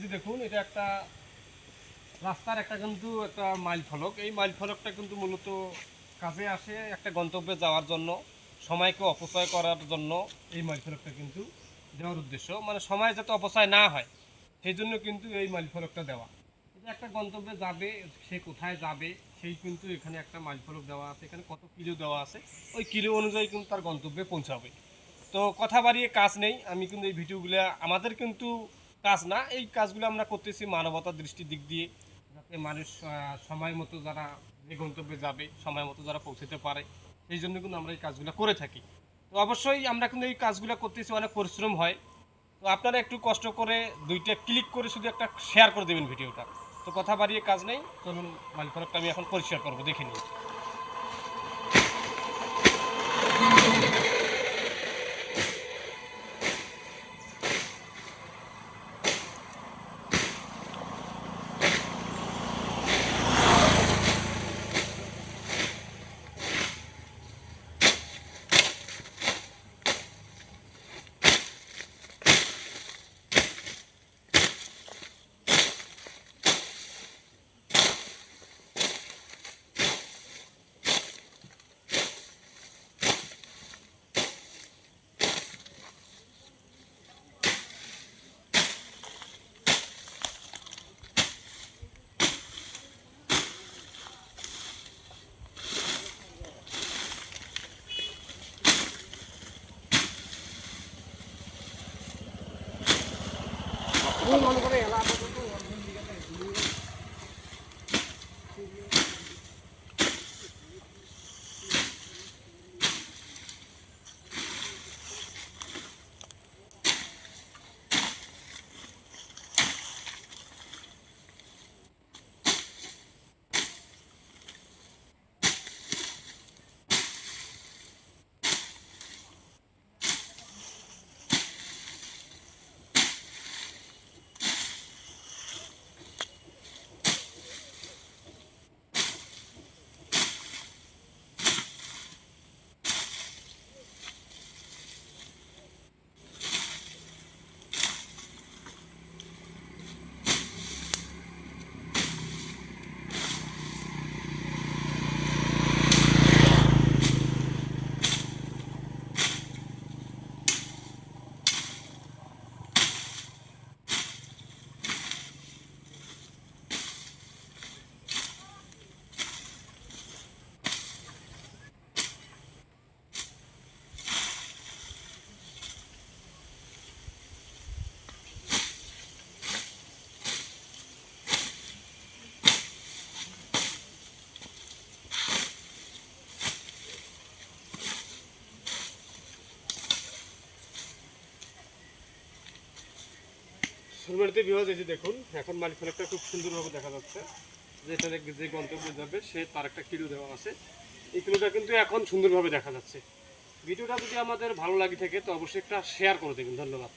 দেখুন, এটা একটা রাস্তার একটা কিন্তু একটা মাইল ফলক। এই মাইল ফলকটা কিন্তু মূলত কাজে আসে একটা গন্তব্যে যাওয়ার জন্য, সময়কে অপচয় করার জন্য এই মাইল ফলকটা কিন্তু দেওয়ার উদ্দেশ্য। মানে সময় যাতে অপচয় না হয়, সেই জন্য কিন্তু এই মাইল ফলকটা দেওয়া। যে একটা গন্তব্যে যাবে, সে কোথায় যাবে, সেই কিন্তু এখানে একটা মাইল ফলক দেওয়া আছে, এখানে কত কিলো দেওয়া আছে, ওই কিলো অনুযায়ী কিন্তু তার গন্তব্যে পৌঁছাবে। তো কথা বাড়িয়ে কাজ নেই, আমি কিন্তু এই ভিডিওগুলো আমাদের কিন্তু কাজ না, এই কাজগুলো আমরা করতেছি মানবতার দৃষ্টির দিক দিয়ে, যাতে মানুষ সময় মতো যারা যে গন্তব্যে যাবে, সময় মতো যারা পৌঁছতে পারে, সেই জন্য কিন্তু আমরা এই কাজগুলো করে থাকি। তো অবশ্যই আমরা কিন্তু এই কাজগুলো করতেছি, অনেক পরিশ্রম হয়। তো আপনারা একটু কষ্ট করে দুইটা ক্লিক করে শুধু একটা শেয়ার করে দেবেন ভিডিওটা। তো কথা বাড়িয়ে কাজ নেই, চলুন মালিক আমি এখন পরিষ্কার করব, দেখে নিই। Vamos lá, vamos lá. সুরমারিতে বিভাগ যে দেখুন, এখন মালিক ফলকটা খুব সুন্দরভাবে দেখা যাচ্ছে। যে এটা যে গন্তব্যে যাবে, সে তার একটা কিলো দেওয়া আছে। এই কিলোটা কিন্তু এখন সুন্দরভাবে দেখা যাচ্ছে। ভিডিওটা যদি আমাদের ভালো লাগে থাকে, তো অবশ্যই একটা শেয়ার করে দেবেন। ধন্যবাদ।